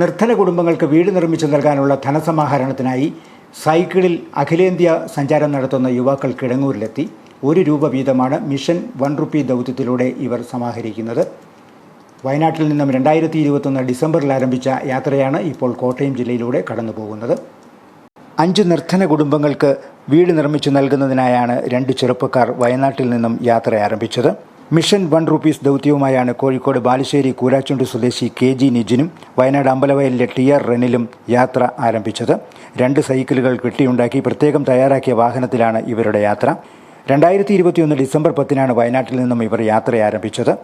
നിർധന കുടുംബങ്ങൾക്ക് വീട് നിർമ്മിച്ചു നൽകാനുള്ള ധനസമാഹരണത്തിനായി സൈക്കിളിൽ അഖിലേന്ത്യാ സഞ്ചാരം നടത്തുന്ന യുവാക്കൾ കിടങ്ങൂരിലെത്തി. ഒരു രൂപ വീതമാണ് മിഷൻ വൺ റുപ്പി ദൗത്യത്തിലൂടെ ഇവർ സമാഹരിക്കുന്നത്. വയനാട്ടിൽ നിന്നും രണ്ടായിരത്തി ഇരുപത്തൊന്ന് ഡിസംബറിൽ ആരംഭിച്ച യാത്രയാണ് ഇപ്പോൾ കോട്ടയം ജില്ലയിലൂടെ കടന്നു പോകുന്നത് അഞ്ച് നിർധന കുടുംബങ്ങൾക്ക് വീട് നിർമ്മിച്ചു നൽകുന്നതിനായാണ് രണ്ട് ചെറുപ്പക്കാർ വയനാട്ടിൽ നിന്നും യാത്ര ആരംഭിച്ചത്. മിഷൻ വൺ റുപ്പീസ് ദൗത്യവുമായാണ് കോഴിക്കോട് ബാലുശ്ശേരി കൂരാച്ചുണ്ട് സ്വദേശി കെ ജി നിജിനും വയനാട് അമ്പലവയലിലെ ടി ആർ റെനിലും യാത്ര ആരംഭിച്ചത്. രണ്ട് സൈക്കിളുകൾ കെട്ടിയുണ്ടാക്കി പ്രത്യേകം തയ്യാറാക്കിയ വാഹനത്തിലാണ് ഇവരുടെ യാത്ര. രണ്ടായിരത്തി ഇരുപത്തിയൊന്ന് ഡിസംബർ പത്തിനാണ് വയനാട്ടിൽ നിന്നും ഇവർ യാത്ര ആരംഭിച്ചത്.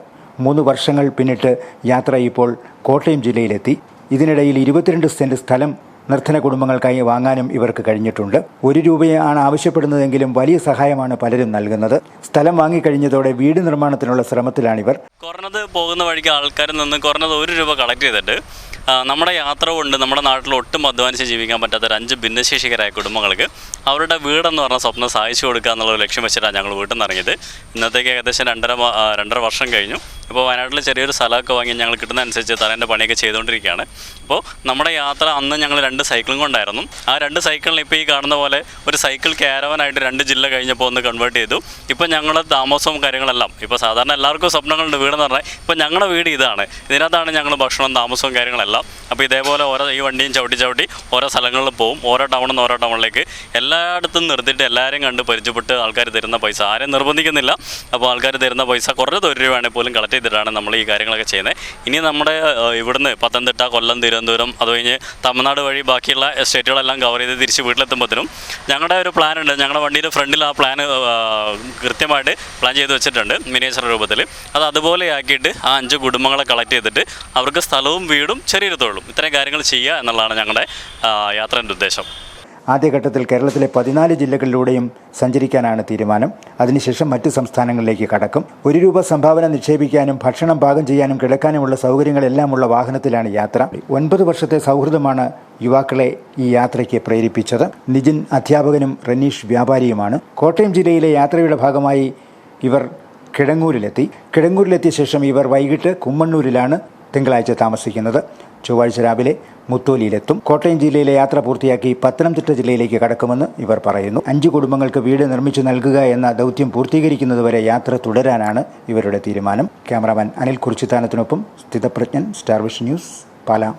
മൂന്ന് വർഷങ്ങൾ പിന്നിട്ട് യാത്ര ഇപ്പോൾ കോട്ടയം ജില്ലയിലെത്തി. ഇതിനിടയിൽ ഇരുപത്തിരണ്ട് സെന്റ് സ്ഥലം നിർധന കുടുംബങ്ങൾക്കായി വാങ്ങാനും ഇവർക്ക് കഴിഞ്ഞിട്ടുണ്ട്. ഒരു രൂപയാണ് ആവശ്യപ്പെടുന്നതെങ്കിലും വലിയ സഹായമാണ് പലരും നൽകുന്നത്. സ്ഥലം വാങ്ങിക്കഴിഞ്ഞതോടെ വീട് നിർമ്മാണത്തിനുള്ള ശ്രമത്തിലാണിവർ. കുറഞ്ഞത് പോകുന്ന വഴിക്ക് ആൾക്കാരിൽ നിന്ന് കുറഞ്ഞത് ഒരു രൂപ കളക്ട് ചെയ്തിട്ട് നമ്മുടെ യാത്ര കൊണ്ട് നമ്മുടെ നാട്ടിൽ ഒട്ടും അധ്വാനിച്ച് ജീവിക്കാൻ പറ്റാത്ത ഒരു അഞ്ച് ഭിന്നശേഷികരായ കുടുംബങ്ങൾക്ക് അവരുടെ വീടെന്ന് പറഞ്ഞ സ്വപ്നം സഹായിച്ചു കൊടുക്കുക എന്നുള്ള ലക്ഷ്യം വെച്ചിട്ടാണ് ഞങ്ങൾ വീട്ടിൽ നിന്ന് ഇറങ്ങിയത് ഇന്നത്തേക്ക് ഏകദേശം രണ്ടര രണ്ടര വർഷം കഴിഞ്ഞു. ഇപ്പോൾ വയനാട്ടിൽ ചെറിയൊരു സ്ഥലമൊക്കെ വാങ്ങി ഞങ്ങൾ കിട്ടുന്ന അനുസരിച്ച് തലേന്റെ പണിയൊക്കെ ചെയ്തുകൊണ്ടിരിക്കുകയാണ്. അപ്പോൾ നമ്മുടെ യാത്ര അന്ന് ഞങ്ങൾ രണ്ട് സൈക്കിളും കൊണ്ടായിരുന്നു. ആ രണ്ട് സൈക്കിളിൽ ഇപ്പോൾ ഈ കാണുന്ന പോലെ ഒരു സൈക്കിൾ ക്യാരവനായിട്ട് രണ്ട് ജില്ല കഴിഞ്ഞപ്പോൾ ഒന്ന് കൺവേർട്ട് ചെയ്തു. ഇപ്പോൾ ഞങ്ങളുടെ താമസവും കാര്യങ്ങളെല്ലാം ഇപ്പോൾ സാധാരണ എല്ലാവർക്കും സ്വപ്നങ്ങളുണ്ട് വീടെന്ന് പറഞ്ഞാൽ ഇപ്പോൾ ഞങ്ങളുടെ വീട് ഇതാണ്. ഇതിനകത്താണ് ഞങ്ങൾ ഭക്ഷണവും താമസവും കാര്യങ്ങളെല്ലാം. അപ്പോൾ ഇതേപോലെ ഓരോ ഈ വണ്ടിയും ചവിട്ടി ചവിട്ടി ഓരോ സ്ഥലങ്ങളിൽ പോകും ഓരോ ടൗണിൽ നിന്ന് ഓരോ ടൗണിലേക്ക് എല്ലായിടത്തും നിർത്തിയിട്ട് എല്ലാവരും കണ്ട് പരിചയപ്പെട്ട് ആൾക്കാർ തരുന്ന പൈസ. ആരെയും നിർബന്ധിക്കുന്നില്ല. അപ്പോൾ ആൾക്കാർ തരുന്ന പൈസ കുറഞ്ഞത് ഒരു രൂപയാണെങ്കിൽ പോലും കളക്ട് ചെയ്തിട്ടാണ് നമ്മൾ ഈ കാര്യങ്ങളൊക്കെ ചെയ്യുന്നത്. ഇനി നമ്മുടെ ഇവിടുന്ന് പത്തനംതിട്ട കൊല്ലം തിരുവനന്തപുരം അത് കഴിഞ്ഞ് തമിഴ്നാട് വഴി ബാക്കിയുള്ള സ്റ്റേറ്റുകളെല്ലാം കവർ ചെയ്ത് തിരിച്ച് വീട്ടിലെത്തുമ്പോഴത്തേനും ഞങ്ങളുടെ ഒരു പ്ലാൻ ഉണ്ട്. ഞങ്ങളുടെ വണ്ടിയുടെ ഫ്രണ്ടിൽ ആ പ്ലാൻ കൃത്യമായിട്ട് പ്ലാൻ ചെയ്ത് വെച്ചിട്ടുണ്ട് മിനിയേച്ചർ രൂപത്തിൽ അത് അതുപോലെ ആക്കിയിട്ട് ആ അഞ്ച് കുടുംബങ്ങളെ കളക്ട് ചെയ്തിട്ട് അവർക്ക് സ്ഥലവും വീടും ചെറിയൊരു തൊഴിലും. ഇത്രയും കാര്യങ്ങൾ ചെയ്യുക എന്നുള്ളതാണ് ഞങ്ങളുടെ യാത്രേന്റെ ഉദ്ദേശം. ആദ്യഘട്ടത്തിൽ കേരളത്തിലെ പതിനാല് ജില്ലകളിലൂടെയും സഞ്ചരിക്കാനാണ് തീരുമാനം. അതിനുശേഷം മറ്റു സംസ്ഥാനങ്ങളിലേക്ക് കടക്കും. ഒരു രൂപ സംഭാവന നിക്ഷേപിക്കാനും ഭക്ഷണം പാകം ചെയ്യാനും കിടക്കാനുമുള്ള സൗകര്യങ്ങളെല്ലാം ഉള്ള വാഹനത്തിലാണ് യാത്ര. ഒൻപത് വർഷത്തെ സൗഹൃദമാണ് യുവാക്കളെ ഈ യാത്രയ്ക്ക് പ്രേരിപ്പിച്ചത്. നിജിൻ അധ്യാപകനും റനീഷ് വ്യാപാരിയുമാണ്. കോട്ടയം ജില്ലയിലെ യാത്രയുടെ ഭാഗമായി ഇവർ കിടങ്ങൂരിലെത്തി. കിടങ്ങൂരിലെത്തിയ ശേഷം ഇവർ വൈകിട്ട് കുമ്മണ്ണൂരിലാണ് തിങ്കളാഴ്ച താമസിക്കുന്നത്. ചൊവ്വാഴ്ച രാവിലെ മുത്തോലിയിലെത്തും. കോട്ടയം ജില്ലയിലെ യാത്ര പൂർത്തിയാക്കി പത്തനംതിട്ട ജില്ലയിലേക്ക് കടക്കുമെന്ന് ഇവർ പറയുന്നു. അഞ്ച് കുടുംബങ്ങൾക്ക് വീട് നിർമ്മിച്ചു നൽകുക എന്ന ദൗത്യം പൂർത്തീകരിക്കുന്നതുവരെ യാത്ര തുടരാനാണ് ഇവരുടെ തീരുമാനം. Cameraman Anil കുറിച്ചിത്താനത്തിനൊപ്പം Sthithaprajnan Star Vision news Pala.